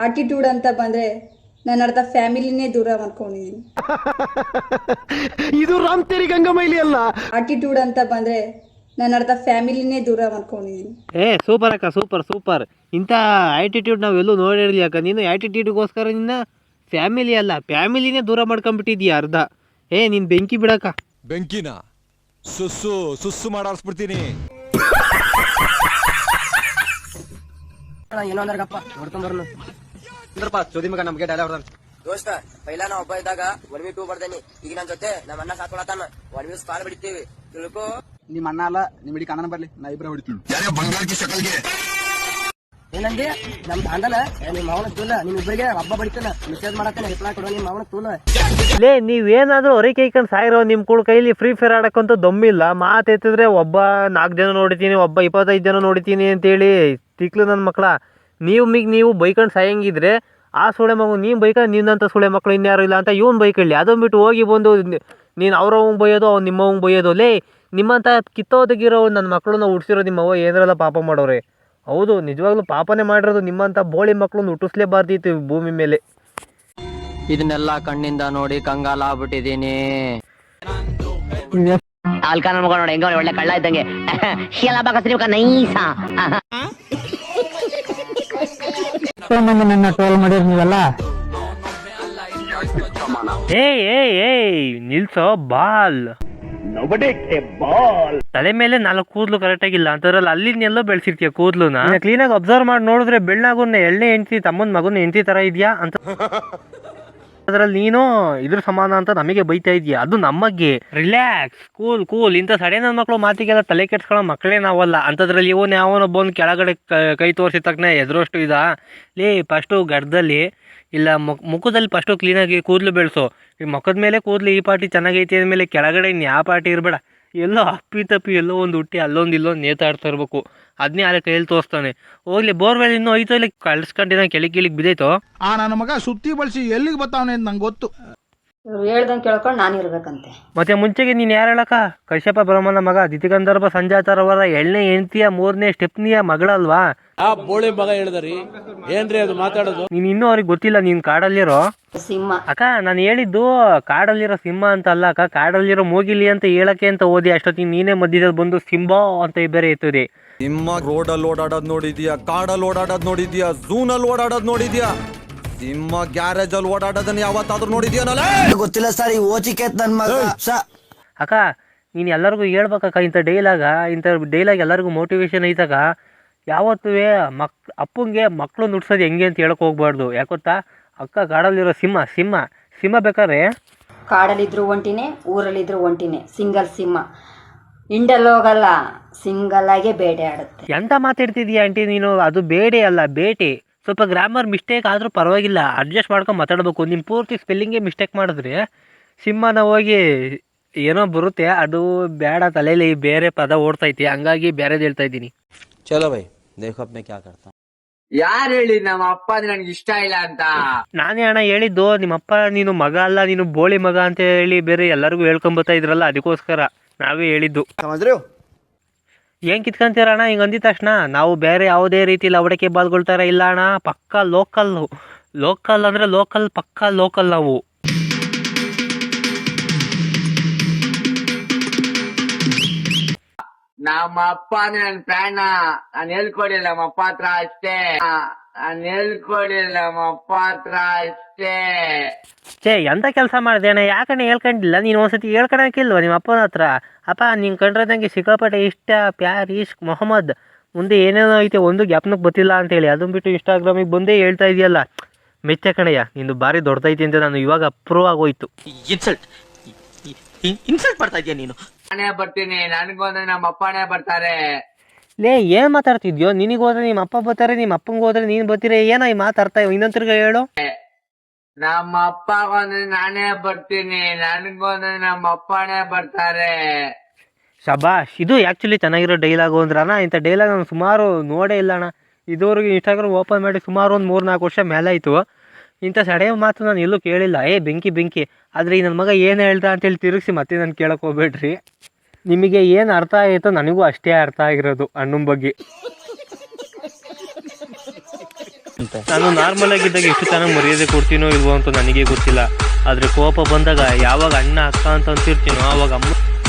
Attitude ಅಂತ ಬಂದ್ರೆ ನನ್ನ ಅರ್ಧ ಫ್ಯಾಮಿಲಿನೇ ದೂರ ಮಾಡ್ಕೊಂಡಿದ್ದೀನಿ ಇದು ರಾಮ್ ತೆರಿ ಗಂಗಮೈಲಿ ಅಲ್ಲ. ಆಟಿಟ್ಯೂಡ್ ಅಂತ ಬಂದ್ರೆ ನನ್ನ ಅರ್ಧ ಫ್ಯಾಮಿಲಿನೇ ದೂರ ಮಾಡ್ಕೊಂಡಿದ್ದೀನಿ ಏ ಸೂಪರ್ ಅಕ್ಕ ಸೂಪರ್ ಸೂಪರ್. ಇಂಥ ಆಟಿಟ್ಯೂಡ್ ನಾವೆಲ್ಲೂ ನೋಡಿರಲಿ ಅಕ್ಕ. ನೀನು ಆಟಿಟ್ಯೂಡ್ಗೋಸ್ಕರ ನಿನ್ನ ಫ್ಯಾಮಿಲಿ ಅಲ್ಲ ಫ್ಯಾಮಿಲಿನೇ ದೂರ ಮಾಡ್ಕೊಂಡ್ಬಿಟ್ಟಿದ್ಯಾ ಅರ್ಧ. ಏ ನೀನು ಬೆಂಕಿ ಬಿಡಕ್ಕ. ಬೆಂಕಿನ? ಸುಸ್ಸು ಸುಸ್ಸು ಮಾಡಾರ್ಸ್ಬಿಡ್ತೀನಿ. ದೋಸ್ತ ಪೈಲ ನಾ ಒಬ್ಬ ಇದ್ದಾಗ ಒನ್ ವಿ ಟೂ ಬರ್ದೇನಿ. ಈಗ ನನ್ನ ಜೊತೆ ನಮ್ಮ ಅಣ್ಣ ಸಾಕೊಳತಾನ ಒನ್ ವಿ ಕಾಲ್ ಬಿಡ್ತೀವಿ. ತಿಳ್ಕೊ. ನಿಮ್ಮ ಅಣ್ಣ ಅಲ್ಲ ನಿಮ್ಮ ಇಡೀ ಕಣ್ಣನ ಬರ್ಲಿ. ನಾ ಇಬ್ಬರ ಹೊಡಿತೀವಿ. ಏನಂದಿ ನಮ್ ದಾಂಡಲ ನಿಮ್ ಮಾವನ ತೂಲ ನಿಮ್ ಇಬ್ಬರಿಗೆ ಹಬ್ಬ ಬಡಿತಾನ. ಮೆಸೇಜ್ ಮಾಡತ್ತಾನ ರಿಪ್ಲೈ ಕೊಡೋ ನಿಮ್ ಮಾವನ ತೂಲ. ಲೇ ನೀವೇನಾದರೂ ಹೊರಗೆ ಕೈಕೊಂಡು ಸಾಯಿರೋ ನಿಮ್ಮ ಕೂಡ ಕೈಲಿ ಫ್ರೀ ಫೈರ್ ಆಡಕ್ಕಂತೂ ದಮ್ಮಿಲ್ಲ ಮಾತು ಎತ್ತಿದ್ರೆ ಒಬ್ಬ ನಾಲ್ಕು ಜನ ನೋಡಿತೀನಿ ಒಬ್ಬ ಇಪ್ಪತ್ತೈದು ಜನ ನೋಡಿತೀನಿ ಅಂತೇಳಿ ತಿಕ್ಲು ನನ್ನ ಮಕ್ಕಳ ನೀವು ಮಿಗ್ ನೀವು ಬೈಕೊಂಡು ಸಾಯಂಗಿದ್ರೆ ಆ ಸುಳೆ ಮಗು ನೀನು ಬೈಕೊಂಡು ನಿನ್ನಂಥ ಸುಳೆ ಮಕ್ಕಳು ಇನ್ಯಾರು ಇಲ್ಲ ಅಂತ ಇವ್ನು ಬೈಕೊಳ್ಳಿ ಅದನ್ನು ಬಿಟ್ಟು ಹೋಗಿ ಬಂದು ನೀನು ಅವ್ರವಂಗೆ ಬೈಯೋದು ಅವ್ನು ನಿಮ್ಮವಂಗೆ ಬೈಯೋದು. ಲೇ ನಿಮ್ಮಂಥ ಕಿತ್ತೋದಗಿರೋ ನನ್ನ ಮಕ್ಕಳನ್ನ ಹುಡ್ಸಿರೋ ನಿಮ್ಮವ್ವ ಏನಾರೆಲ್ಲ ಪಾಪ ಮಾಡೋರೆ. ಹೌದು ನಿಜವಾಗ್ಲೂ ಪಾಪನೇ ಮಾಡಿರೋದು ನಿಮ್ಮಂಥ ಬೋಳಿ ಮಕ್ಕಳನ್ನ ಹುಟ್ಟಿಸ್ಲೇಬಾರ್ದಿತ್ತು ಭೂಮಿ ಮೇಲೆ. ಇದನ್ನೆಲ್ಲ ಕಣ್ಣಿಂದ ನೋಡಿ ಕಂಗಾಲ ಆಗ್ಬಿಟ್ಟಿದೀನಿ ಅಲ್ಕ ನಮ್ಗ ನೋಡಿ ಹೆಂಗ ಒಳ್ಳೆ ಕಳ್ಳ ಇದ್ದಂಗೆ. ಎಲ್ಲ ಬಾಕಸ್ರಿ ನೈಸ. ನನ್ನ ಟೋಲ್ ಮಾಡಿರ್ ನೀವೆಲ್ಲ? ಏಯ್ ಏಯ್ ಏಯ್ ನಿಲ್ಸೋ ಬಾಲ್. ತಲೆ ಮೇಲೆ ನಾಲ್ಕು ಕೂದಲು ಕರೆಕ್ಟ್ ಆಗಿಲ್ಲ. ಅಂತದ್ರಲ್ಲಿ ಅಲ್ಲಿನೆಲ್ಲೋ ಬೆಳೆಸಿರ್ತೀಯ ಕೂದಲುನ? ಕ್ಲೀನಾಗಿ ಅಬ್ಸರ್ವ್ ಮಾಡಿ ನೋಡಿದ್ರೆ ಬೆಳ್ಳಾಗುನ್ನ ಎಳ್ಳೆ ಹೆಂಡತಿ ತಮ್ಮನ ಮಗುನ ಹೆಂಡತಿ ತರ ಇದೆಯಾ ಅಂತ. ಅದ್ರಲ್ಲಿ ನೀನು ಇದ್ರ ಸಮಾನ ಅಂತ ನಮಗೆ ಬೈತಾ ಇದೀಯ. ಅದು ನಮಗೆ. ರಿಲ್ಯಾಕ್ಸ್ ಕೂಲ್ ಕೂಲ್ ಇಂಥ ಸಡೆ ನನ್ನ ಮಕ್ಕಳು ಮಾತಿಗೆಲ್ಲ ತಲೆ ಕೆಡ್ಸ್ಕೊಳ್ಳೋ ಮಕ್ಕಳೇ ನಾವಲ್ಲ. ಅಂಥದ್ರಲ್ಲಿ ಇವನು ಯಾವನೊಬ್ಬ ಒಂದು ಕೆಳಗಡೆ ಕ- ಕೈ ತೋರಿಸಿದ ತಕ್ಷಣ ಎದುರಷ್ಟು ಇದ? ಲೇ ಫಸ್ಟು ಗಡ್ದಲ್ಲಿ ಇಲ್ಲ ಮುಖ ಮುಖದಲ್ಲಿ ಫಸ್ಟು ಕ್ಲೀನಾಗಿ ಕೂದಲು ಬೆಳೆಸು. ಈ ಮುಖದ ಮೇಲೆ ಕೂದಲು ಈ ಪಾರ್ಟಿ ಚೆನ್ನಾಗೈತಿ ಅಂದಮೇಲೆ ಕೆಳಗಡೆ ಇನ್ನು ಯಾವ ಪಾರ್ಟಿ ಇರಬೇಡ. ಎಲ್ಲೋ ಅಪ್ಪಿ ತಪ್ಪಿ ಎಲ್ಲೋ ಒಂದು ಹುಟ್ಟಿ ಅಲ್ಲೊಂದು ಇಲ್ಲೊಂದು ನೇತಾಡ್ತಾ ಇರಬೇಕು. ಅದನ್ನೇ ಆರ ಕೈಯಲ್ಲಿ ತೋರಿಸ್ತಾನೆ. ಹೋಗ್ಲಿ, ಬೋರ್ವೆಲ್ ಇನ್ನೂ ಐತೋ ಇಲ್ಲಿ ಕಳ್ಸ್ಕೊಂಡಿನ ಕೆಳಗೆ ಕೆಳಗೆ ಬಿದ್ದೈತೋ? ಆ, ನನ್ನ ಮಗ ಸುತ್ತಿ ಬಳಸಿ ಎಲ್ಲಿಗೆ ಬರ್ತಾವನೆ ಅಂತ ನಂಗೆ ಗೊತ್ತು. ಇವ್ರು ಹೇಳ್ದಂಗೆ ಕೇಳ್ಕೊಂಡು ನಾನು ಇರ್ಬೇಕಂತೆ. ಮತ್ತೆ ಮುಂಚೆಗೆ ನೀನು ಯಾರು ಹೇಳಕ್ಕ? ಕಶ್ಯಪ ಬ್ರಹ್ಮನ ಮಗ ದಿತಿಗಂಧರ್ವ ಸಂಜಾತರವರ ಎಳ್ನೇ ಹೆಂಡತಿಯ ಮೂರನೇ ಸ್ಟೆಪ್ನಿಯ ಮಗಳಲ್ವಾ? ಆ ಬೋಳಿ ಮಗ ಹೇಳಿದ್ರಿ. ಏನ್ರಿ ಅದು ಮಾತಾಡೋದು? ನೀನು ಇನ್ನೂ ಅವ್ರಿಗೆ ಗೊತ್ತಿಲ್ಲ ನೀನು ಕಾಡಲ್ಲಿರೋ? ಸಿಂಹ. ಅಕ್ಕ ನಾನು ಹೇಳಿದ್ದು ಕಾಡಲ್ಲಿರೋ ಸಿಂಹ ಅಂತ ಅಲ್ಲ ಅಕ್ಕ ಕಾಡಲ್ಲಿರೋ ಮೂಗಿಲಿ ಅಂತ ಹೇಳಕ್ಕೆ ಅಂತ ಓದಿ ಅಷ್ಟೊತ್ತಿಗೆ ನೀನೇ ಮಧ್ಯದಲ್ಲಿ ಬಂದು ಸಿಂಬಾ ಅಂತ ಬೇರೆ ಎತ್ತದೆ. ಸಿಂಹ ರೋಡಲ್ಲಿ ಓಡಾಡೋದ್ ನೋಡಿದ್ಯಾ? ಕಾಡಲ್ಲಿ ಓಡಾಡೋದ್ ನೋಡಿದ್ಯಾ? ಝೂನಲ್ಲಿ ಓಡಾಡೋದ್ ನೋಡಿದ್ಯಾ? ಸಿಂಹ ಗ್ಯಾರೇಜ್ ಅಲ್ಲಿ ಓಡಾಡೋದನ್ನ ಯಾವತ್ತಾದ್ರೂ ನೋಡಿದ್ಯಾನಲ್ಲ? ಗೊತ್ತಿಲ್ಲ ಸರ್ ಈ ಓಚಿಕೇತ್ ನನ್ ಮಗ. ಅಕ್ಕ ನೀನು ಎಲ್ಲರಿಗೂ ಹೇಳ್ಬೇಕಕ್ಕ ಇಂಥ ಡೈಲಾಗ ಇಂಥ ಡೈಲಾಗ್ ಎಲ್ಲರಿಗೂ ಮೋಟಿವೇಶನ್ ಐತಕ್ಕ. ಯಾವತ್ತೂ ಮಕ್ ಅಪ್ಪಂಗೆ ಮಕ್ಕಳು ನುಡ್ಸೋದು ಹೆಂಗೆ ಅಂತ ಹೇಳಕ್ ಹೋಗ್ಬಾರ್ದು. ಯಾಕೊತ್ತಾ ಅಕ್ಕ ಕಾಡಲ್ಲಿರೋ ಸಿಂಹ ಸಿಂಹ ಸಿಂಹ ಬೇಕಾದ್ರೆ? ಕಾಡಲ್ಲಿದ್ರು ಒಂಟಿನೇ ಊರಲ್ಲಿದ್ರು ಒಂಟಿನೇ ಸಿಂಗಲ್ ಸಿಂಹ. ಇಂಡಲ್ ಹೋಗಲ್ಲ ಸಿಂಗಲ್ ಆಗೇ ಬೇಟೆ ಆಡುತ್ತೆ. ಎಂತ ಮಾತಾಡ್ತಿದೀಯ ಆಂಟಿ ನೀನು? ಅದು ಬೇಡೆ ಅಲ್ಲ ಬೇಟೆ. ಸ್ವಲ್ಪ ಗ್ರಾಮರ್ ಮಿಸ್ಟೇಕ್ ಆದರೂ ಪರವಾಗಿಲ್ಲ. ಅಡ್ಜಸ್ಟ್ ಮಾಡ್ಕೊಂಡು ಮಾತಾಡಬೇಕು. ನಿಮ್ಮ ಪೂರ್ತಿ ಸ್ಪೆಲ್ಲಿಂಗೇ ಮಿಸ್ಟೇಕ್ ಮಾಡಿದ್ರೆ ಸಿಂಹನ ಹೋಗಿ ಏನೋ ಬರುತ್ತೆ. ಅದು ಬೇಡ ತಲೆಯಲ್ಲಿ ಬೇರೆ ಪದ ಓಡ್ತೈತಿ. ಹಂಗಾಗಿ ಬೇರೆದು ಹೇಳ್ತಾ ಇದ್ದೀನಿ. ಚಲೋ ಬೈ. ದೇಖೋ ಅಪ್ನೆ ಕ್ಯಾ ಕರ್ತಾ? ಯಾರು ಹೇಳಿ ನಮ್ಮ ಅಪ್ಪ ನನ್ಗೆ ಇಷ್ಟ ಇಲ್ಲ ಅಂತ? ನಾನೇ ಅಣ್ಣ ಹೇಳಿದ್ದು ನಿಮ್ಮಪ್ಪ ನೀನು ಮಗ ಅಲ್ಲ ನೀನು ಬೋಳಿ ಮಗ ಅಂತ ಹೇಳಿ ಬೇರೆ ಎಲ್ಲರಿಗೂ ಹೇಳ್ಕೊಂಬತ್ತಾ ಇದ್ರಲ್ಲ ಅದಕ್ಕೋಸ್ಕರ ನಾವೇ ಹೇಳಿದ್ದು. ಏನ್ ಕಿತ್ಕೊಂತೀರ ಅಣ್ಣ? ಹಿಂಗೆ ಅಂದಿದ ತಕ್ಷಣ, ನಾವು ಬೇರೆ ಯಾವುದೇ ರೀತಿ ಲವಡಕ್ಕೆ ಬಾಲ್ಗೊಳ್ತಾರ ಇಲ್ಲ ಅಣ್ಣ, ಪಕ್ಕ ಲೋಕಲ್ ಲೋಕಲ್ ಅಂದ್ರೆ ಲೋಕಲ್ ಪಕ್ಕ ಲೋಕಲ್ ನಾವು. ನಮ್ಮ ಅಪ್ಪ ಅಂದ್ರೆ ನನ್ ಪ್ರಾಣ ನಾನು ಹೇಳ್ಕೊಡಿಲ್ಲ ನಮ್ಮ ಅಪ್ಪ ಹತ್ರ ಅಷ್ಟೇ. ನಾನು ಹೇಳ್ಕೊಡಿಲ್ಲ ನಮ್ಮ ಅಪ್ಪ ಹತ್ರ ಅಷ್ಟೇ. ಛೇ ಎಂತ ಕೆಲಸ ಮಾಡಿದೆ ಅಣ್ಣ? ಯಾಕಣ್ಣ ಹೇಳ್ಕೊಂಡಿಲ್ಲ? ನೀನು ಒಂದ್ಸತಿ ಹೇಳ್ಕೊಳಕ್ಕಿಲ್ವ ನಿಮ್ಮ ಅಪ್ಪನ ಹತ್ರ? ಅಪ್ಪ ನೀನು ಕಂಡ್ರೆ ನನಗೆ ಸಿಕ್ಕಾಪಟ್ಟೆ ಇಷ್ಟ. ಪ್ಯಾರ್ ಇಶ್ಕ್ ಮೊಹಮ್ಮದ್. ಮುಂದೆ ಏನೇನೋ ಐತೆ ಒಂದು ಜ್ಞಾಪನಕ್ಕೆ ಗೊತ್ತಿಲ್ಲ ಅಂತೇಳಿ. ಅದನ್ನ ಬಿಟ್ಟು ಇನ್ಸ್ಟಾಗ್ರಾಮಿಗೆ ಬಂದೇ ಹೇಳ್ತಾ ಇದೆಯಲ್ಲ. ಮೆಚ್ಚ ಕಣಯ್ಯ ನಿಂದು ಭಾರಿ ದೊಡ್ಡದೈತಿ ಅಂತ ನಾನು ಇವಾಗ ಅಪ್ರೂವ್ ಆಗೋಯ್ತು. ಇನ್ಸಲ್ಟ್ ಇನ್ಸಲ್ಟ್ ಮಾಡ್ತಾ ಇದೀಯ ನೀನು? ನಾನೇ ಬರ್ತೀನಿ. ನನಗೆ ನಮ್ಮ ಅಪ್ಪನೇ ಬರ್ತಾರೆ. ಲೇ ಏನು ಮಾತಾಡ್ತಿದ್ಯೋ? ನಿನಗೆ ಹೋದ್ರೆ ನಿಮ್ಮ ಅಪ್ಪ ಬರ್ತಾರೆ ನಿಮ್ಮ ಅಪ್ಪಂಗೆ ಹೋದ್ರೆ ನೀನು ಬರ್ತೀರ? ಏನೋ ಈ ಮಾತಾಡ್ತಾ ಇನ್ನೊಂದು ತಿರ್ಗ ಹೇಳು. ನಮ್ಮ ಅಪ್ಪ ಬಂದ್ರೆ ನಾನೇ ಬರ್ತೀನಿ ನನ್ಗೊಂದ್ರೆ ನಮ್ಮ ಅಪ್ಪನೇ ಬರ್ತಾರೆ. ಶಬಾಷ್, ಇದು ಆ್ಯಕ್ಚುಲಿ ಚೆನ್ನಾಗಿರೋ ಡೈಲಾಗು ಅಂದ್ರಣ್ಣ ಇಂಥ ಡೈಲಾಗ್ ನಾನು ಸುಮಾರು ನೋಡೇ ಇಲ್ಲ ಅಣ್ಣ. ಇದುವರೆಗೂ ಇನ್ಸ್ಟಾಗ್ರಾಮ್ ಓಪನ್ ಮಾಡಿ ಸುಮಾರು ಒಂದು ಮೂರು ನಾಲ್ಕು ವರ್ಷ ಮೇಲೆ ಆಯಿತು ಇಂಥ ಸಡೆ ಮಾತು ನಾನು ಎಲ್ಲೂ ಕೇಳಿಲ್ಲ. ಏ, ಬೆಂಕಿ ಬೆಂಕಿ. ಆದರೆ ಈ ನನ್ನ ಮಗ ಏನು ಹೇಳ್ದ ಅಂತೇಳಿ ತಿರುಗಿಸಿ ಮತ್ತೆ ನಾನು ಕೇಳಕ್ಕೆ ಹೋಗ್ಬೇಡ್ರಿ. ನಿಮಗೆ ಏನು ಅರ್ಥ ಆಯಿತೋ ನನಗೂ ಅಷ್ಟೇ ಅರ್ಥ ಆಗಿರೋದು ಅಣ್ಣನ ಬಗ್ಗೆ. ಅಂತೆ. ನಾನು ನಾರ್ಮಲ್ ಆಗಿದ್ದಾಗ ಎಷ್ಟು ಚೆನ್ನಾಗಿ ಮರ್ಯಾದೆ ಕೊಡ್ತೀನೋ ಇಲ್ವೋ ಅಂತ ನನಗೆ ಗೊತ್ತಿಲ್ಲ. ಆದ್ರೆ ಕೋಪ ಬಂದಾಗ ಯಾವಾಗ ಅಣ್ಣ, ಅಕ್ಕ ಅಂತ ಅಂತಿರ್ತೀನೋ, ಅವಾಗ ಅಮ್ಮ